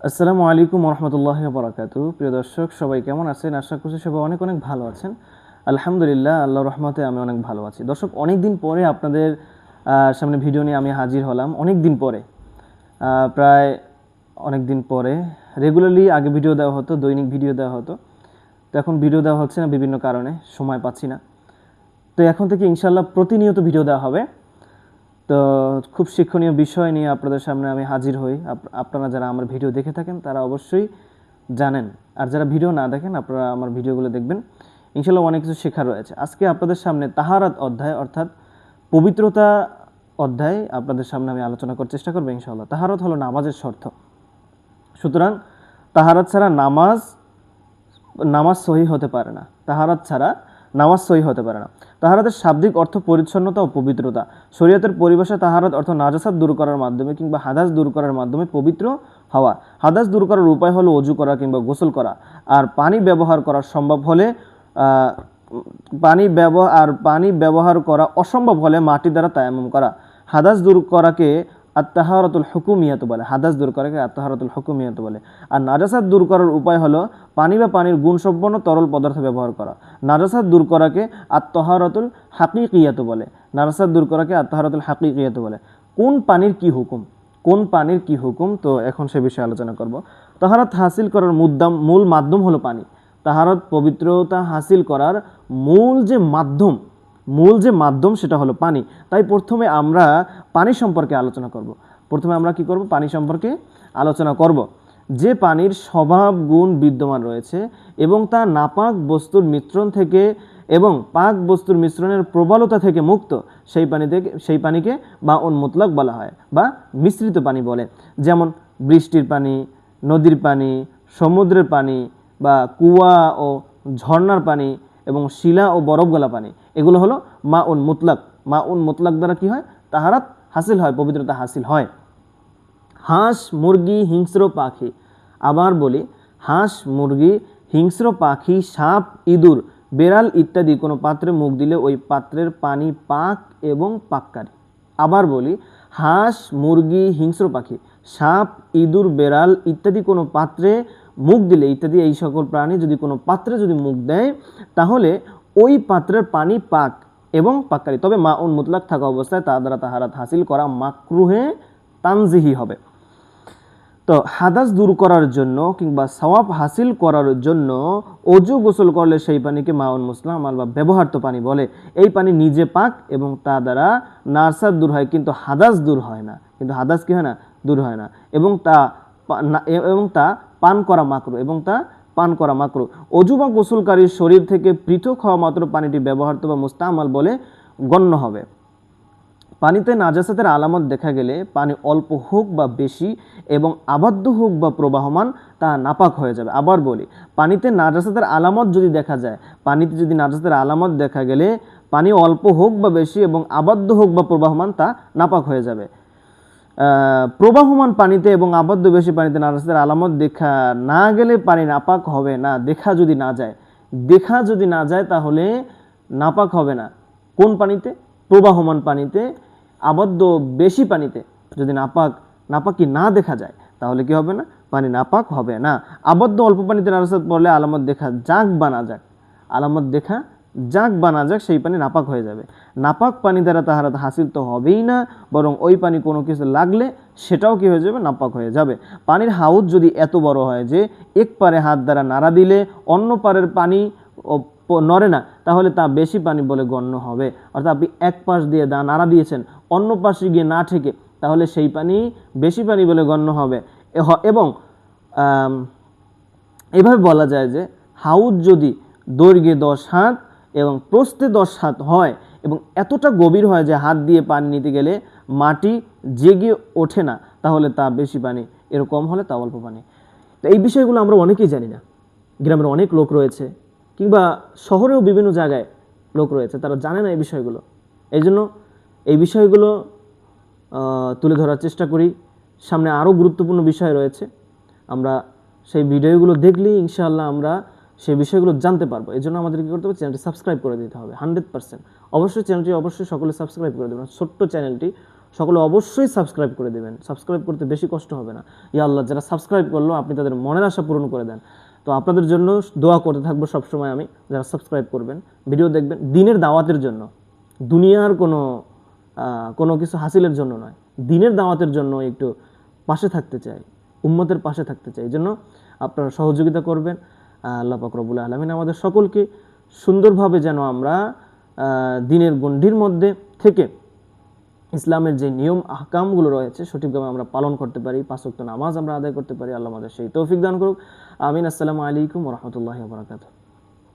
আসসালামু আলাইকুম রহমতুল্লাহ বরাকাতু প্রিয় দর্শক, সবাই কেমন আছেন? আশা করছি সবাই অনেক অনেক ভালো আছেন। আলহামদুলিল্লাহ, আল্লাহ রহমতে আমি অনেক ভালো আছি। দর্শক অনেক দিন পরে আপনাদের সামনে ভিডিও নিয়ে আমি হাজির হলাম। অনেক দিন পরে প্রায় অনেক দিন পরে। রেগুলারলি আগে ভিডিও দেওয়া হতো, দৈনিক ভিডিও দেওয়া হতো। তো এখন ভিডিও দেওয়া হচ্ছে না বিভিন্ন কারণে, সময় পাচ্ছি না। তো এখন থেকে ইনশাল্লাহ প্রতিনিয়ত ভিডিও দেওয়া হবে। তো খুব শিক্ষণীয় বিষয় নিয়ে আপনাদের সামনে আমি হাজির হই। আপ- আপনারা যারা আমার ভিডিও দেখে থাকেন, তারা অবশ্যই জানেন। আর যারা ভিডিও না দেখেন, আপনারা আমার ভিডিওগুলো দেখবেন। ইনশাল্লাহ অনেক কিছু শেখার রয়েছে। আজকে আপনাদের সামনে তাহারাত অধ্যায়, অর্থাৎ পবিত্রতা অধ্যায় আপনাদের সামনে আমি আলোচনা করার চেষ্টা করব ইনশাল্লাহ তাহারত হলো নামাজের শর্ত। সুতরাং তাহারাত ছাড়া নামাজ নামাজ সহি হতে পারে না। তাহারাত ছাড়া নামাজ সহি হতে পারে না। তাহারাতের শাব্দিক অর্থ পরিচ্ছন্নতা ও পবিত্রতা। শরীয়তের পরিভাষা তাহারাত অর্থ নাজাসাত দূর করার মাধ্যমে কিংবা হাদাস দূর করার মাধ্যমে পবিত্র হওয়া। হাদাস দূর করার উপায় হলো অজু করা কিংবা গোসল করা। আর পানি ব্যবহার করা সম্ভব হলে পানি ব্যবহার আর পানি ব্যবহার করা অসম্ভব হলে মাটি দ্বারা তায়াম্মুম করা। হাদাস দূর করাকে আত্মাহারাতুল হুকুমিয়াত বলে, হাদাস দূর করাকে আত্মাহারাতুল হুকুমিয়াত বলে। আর নাজাসাত দূর করার উপায় হলো পানি বা পানির গুণসম্পন্ন তরল পদার্থ ব্যবহার করা। নাজাসাত দূর করাকে আত্মহারাতুল হাকিকিয়াত বলে। নাজাসাত দূর করাকে আত্মহারাতুল হাকিকিয়াত বলে। কোন পানির কি হুকুম? কোন পানির কি হুকুম? তো এখন সে বিষয়ে আলোচনা করব। তাহারাত হাসিল করার মুদ্দাম, মূল মাধ্যম হলো পানি। তাহারাত পবিত্রতা হাসিল করার মূল যে মাধ্যম মূল যে মাধ্যম সেটা হলো পানি। তাই প্রথমে আমরা পানি সম্পর্কে আলোচনা করব। প্রথমে আমরা কি করব? পানি সম্পর্কে আলোচনা করব। যে পানির স্বভাব গুণ বিদ্যমান রয়েছে এবং তা নাপাক বস্তুর মিশ্রণ থেকে এবং পাক বস্তুর মিশ্রণের প্রবলতা থেকে মুক্ত, সেই পানি থেকে, সেই পানিকে বা উন্মুতলক বলা হয় বা মিশ্রিত পানি বলে। যেমন বৃষ্টির পানি, নদীর পানি, সমুদ্রের পানি বা কুয়া ও ঝর্ণার পানি এবং শিলা ও বরফ গলা পানি। এগুলো হলো মা উন মুতলাক। মা উন মুতলাক দ্বারা কি হয়? তাহারাত হাসিল হয়, পবিত্রতা হাসিল হয়। হাঁস, মুরগি, হিংস্র পাখি। আবার বলি, হাঁস, মুরগি, হিংস্র পাখি, সাপ, ইঁদুর, বেড়াল ইত্যাদি কোনো পাত্রে মুখ দিলে ওই পাত্রের পানি পাক এবং পাককারী। আবার বলি, হাঁস, মুরগি, হিংস্র পাখি, সাপ, ইঁদুর, বেড়াল ইত্যাদি কোনো পাত্রে মুখ দিলে ইত্যাদি এই সকল প্রাণী যদি কোনো পাত্রে যদি মুখ দেয়, তাহলে ওই পাত্রের পানি পাক এবং পাককারী তবে মা উন মুতলাক থাকা অবস্থায় তা দ্বারা তাহারাত হাসিল করা মাকরুহে তানজিহি হবে। তো হাদাস দূর করার জন্য কিংবা সওয়াব হাসিল করার জন্য অজু গোসল করলে সেই পানিকে মাউন মুসলাম আল বা ব্যবহার্য পানি বলে। এই পানি নিজে পাক এবং তা দ্বারা নার্সার দূর হয়, কিন্তু হাদাস দূর হয় না। কিন্তু হাদাস কি হয় না? দূর হয় না। এবং তা এবং তা পান করা মাকরু এবং তা পান করা মাকরু। অজু বা গোসলকারীর শরীর থেকে পৃথক হওয়া মাত্র পানিটি ব্যবহার্য বা মুস্তামাল বলে গণ্য হবে। পানিতে নাজাসাতের আলামত দেখা গেলে পানি অল্প হোক বা বেশি এবং আবদ্ধ হোক বা প্রবাহমান তা নাপাক হয়ে যাবে। আবার বলি, পানিতে নাজাসাতের আলামত যদি দেখা যায়, পানিতে যদি নাজাসাতের আলামত দেখা গেলে পানি অল্প হোক বা বেশি এবং আবদ্ধ হোক বা প্রবাহমান তা নাপাক হয়ে যাবে। প্রবাহমান পানিতে এবং আবদ্ধ বেশি পানিতে নাজাসাতের আলামত দেখা না গেলে পানি নাপাক হবে না, দেখা যদি না যায়। দেখা যদি না যায় তাহলে নাপাক হবে না। কোন পানিতে? প্রবাহমান পানিতে, আবদ্ধ বেশি পানিতে যদি নাপাক, নাপাকি না দেখা যায়, তাহলে কি হবে না? পানি নাপাক হবে না। আবদ্ধ অল্প পানিতে নারাসাত পড়লে আলামত দেখা যাক বা না যাক। আলামত দেখা যাক বা না যাক, সেই পানি নাপাক হয়ে যাবে। নাপাক পানি দ্বারা তাহারা হাসিল তো হবেই না, বরং ওই পানি কোনো কিছু লাগলে সেটাও কি হয়ে যাবে? নাপাক হয়ে যাবে। পানির হাউজ যদি এত বড় হয় যে এক পারে হাত দ্বারা নাড়া দিলে অন্য পারের পানি নড়ে না, তাহলে তা বেশি পানি বলে গণ্য হবে। অর্থাৎ আপনি এক পাশ দিয়ে দা নাড়া দিয়েছেন, অন্য পাশে গিয়ে না ঠেকে, তাহলে সেই পানি বেশি পানি বলে গণ্য হবে। এবং এভাবে বলা যায় যে হাউজ যদি দৈর্ঘ্যে দশ হাত এবং প্রস্থে দশ হাত হয় এবং এতটা গভীর হয় যে হাত দিয়ে পানি নিতে গেলে মাটি জেগে ওঠে না, তাহলে তা বেশি পানি এরকম হলে তা অল্প পানি। তো এই বিষয়গুলো আমরা অনেকেই জানি না। গ্রামের অনেক লোক রয়েছে কিংবা শহরেও বিভিন্ন জায়গায় লোক রয়েছে, তারা জানে না এই বিষয়গুলো। এই জন্য এই বিষয়গুলো তুলে ধরার চেষ্টা করি। সামনে আরও গুরুত্বপূর্ণ বিষয় রয়েছে, আমরা সেই ভিডিওগুলো দেখলেই ইনশাআল্লাহ আমরা সেই বিষয়গুলো জানতে পারব। এই জন্য আমাদের কী করতে হবে? চ্যানেলটি সাবস্ক্রাইব করে দিতে হবে, হান্ড্রেড পার্সেন্ট। অবশ্যই চ্যানেলটি অবশ্যই সকলে সাবস্ক্রাইব করে দেবেন। ছোট্ট চ্যানেলটি সকলে অবশ্যই সাবস্ক্রাইব করে দেবেন। সাবস্ক্রাইব করতে বেশি কষ্ট হবে না। ইয়া আল্লাহ, যারা সাবস্ক্রাইব করল, আপনি তাদের মনের আশা পূরণ করে দেন। তো আপনাদের জন্য দোয়া করতে থাকব সবসময় আমি, যারা সাবস্ক্রাইব করবেন। ভিডিও দেখবেন, দিনের দাওয়াতের জন্য। দুনিয়ার কোনো কোনো কিছু হাসিলের জন্য নয়। দিনের দাওয়াতের জন্য একটু পাশে থাকতে চাই, উম্মতের পাশে থাকতে চাই। এই জন্য আপনারা সহযোগিতা করবেন। আল্লাহ পাকরবুল আলমিন আমাদের সকলকে সুন্দরভাবে যেন আমরা দিনের গণ্ডির মধ্যে থেকে ইসলামের যে নিয়ম, আহকামগুলো রয়েছে, সঠিকভাবে আমরা পালন করতে পারি পাঁচক্ত নামাজ আমরা আদায় করতে পারি, আল্লাহ আমাদের সেই তৌফিক দান করুক। আমিন। আসসালামু আলাইকুম রহমতুল্লাহ বরাকাতুহ।